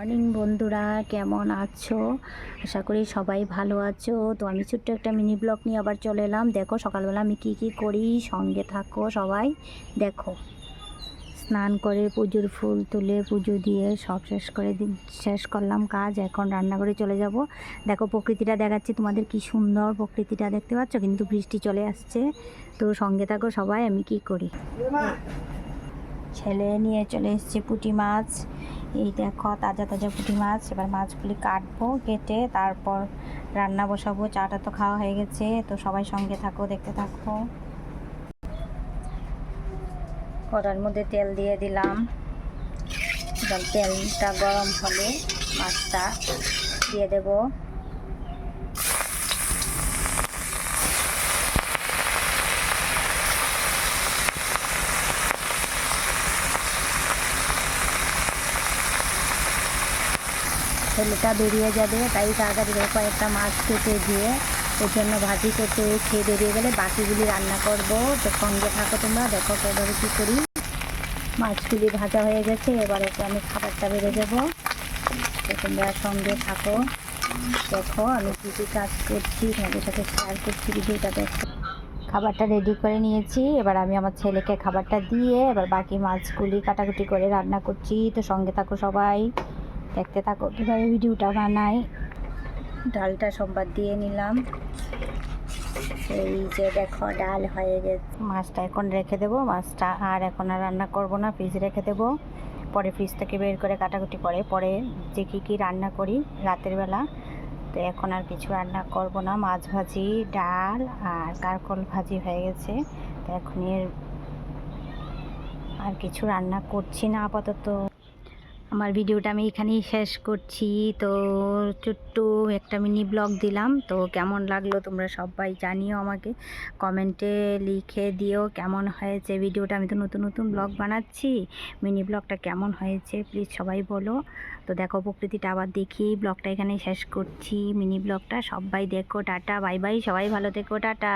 Morning বন্ধুরা, কেমন আছো? আশা করি সবাই ভালো আছো। তো আমি ছোট্ট একটা মিনি ব্লগ নিয়ে আবার চলে এলাম। দেখো, সকালবেলা আমি কি কি করি? সঙ্গে থাকো সবাই। দেখো, স্নান করে পুজোর ফুল তুলে পুজো দিয়ে সব শেষ করে দিন, শেষ করলাম কাজ। এখন রান্না করে চলে যাব। দেখো, প্রকৃতিটা দেখাচ্ছি। তোমাদের কি সুন্দর প্রকৃতিটা দেখতে পাচ্ছ? কিন্তু বৃষ্টি চলে আসছে। তো সঙ্গে থাকো সবাই, আমি কি করি? ছেলে নিয়ে চলে এসেছে পুঁটি মাছ। এই দেখো, তাজা তাজা পুঁটি মাছ। এবার মাছগুলি কাটবো, কেটে তারপর রান্না বসাবো। চাটা তো খাওয়া হয়ে গেছে, তো সবাই সঙ্গে থাকো, দেখতে থাকো। কড়ার মধ্যে তেল দিয়ে দিলাম। তেলটা গরম হলে মাছটা দিয়ে দেবো। ছেলেটা বেরিয়ে যাবে, তাই তাড়াতাড়ি কয়েকটা মাছ কেটে দিয়ে ওর জন্য ভাজি করতে খেয়ে বেরিয়ে গেলে বাকিগুলি রান্না করব। তো সঙ্গে থাকো তোমরা, দেখো কীভাবে কী করি। মাছগুলি ভাজা হয়ে গেছে, এবার ওকে আমি খাবারটা বেড়ে দেবো। তো তোমরা সঙ্গে থাকো। দেখো আমি কী কী কাজ করছি, তোমাদের সাথে শেয়ার করছি ভিডিওটা, দেখো। খাবারটা রেডি করে নিয়েছি, এবার আমি আমার ছেলেকে খাবারটা দিয়ে এবার বাকি মাছগুলি কাটাকুটি করে রান্না করছি। তো সঙ্গে থাকো সবাই। দেখতে থাকো কীভাবে ভিডিওটা বানাই। ডালটা সোমবার দিয়ে নিলাম। এই যে দেখো, ডাল হয়ে গেছে। মাছটা এখন রেখে দেবো। মাছটা আর এখন আর রান্না করব না, ফ্রিজে রেখে দেবো। পরে ফ্রিজ থেকে বের করে কাটাকুটি করে। পরে যে কী কী রান্না করি রাতের বেলা, তো এখন আর কিছু রান্না করব না। মাছ ভাজি, ডাল আর কারকল ভাজি হয়ে গেছে। তো এখন এর আর কিছু রান্না করছি না আপাতত। আমার ভিডিওটা আমি এখানেই শেষ করছি। তো ছোট্ট একটা মিনি ব্লগ দিলাম। তো কেমন লাগল তোমরা সবাই জানিও আমাকে। কমেন্টে লিখে দিও কেমন হয়েছে ভিডিওটা। আমি তো নতুন নতুন ব্লগ বানাচ্ছি। মিনি ব্লগটা কেমন হয়েছে প্লিজ সবাই বলো। তো দেখো, প্রকৃতিটা আবার দেখি। ব্লগটা এখানেই শেষ করছি। মিনি ব্লগটা সবাই দেখো। Tata, bye bye. সবাই ভালো থেকো। টাটা।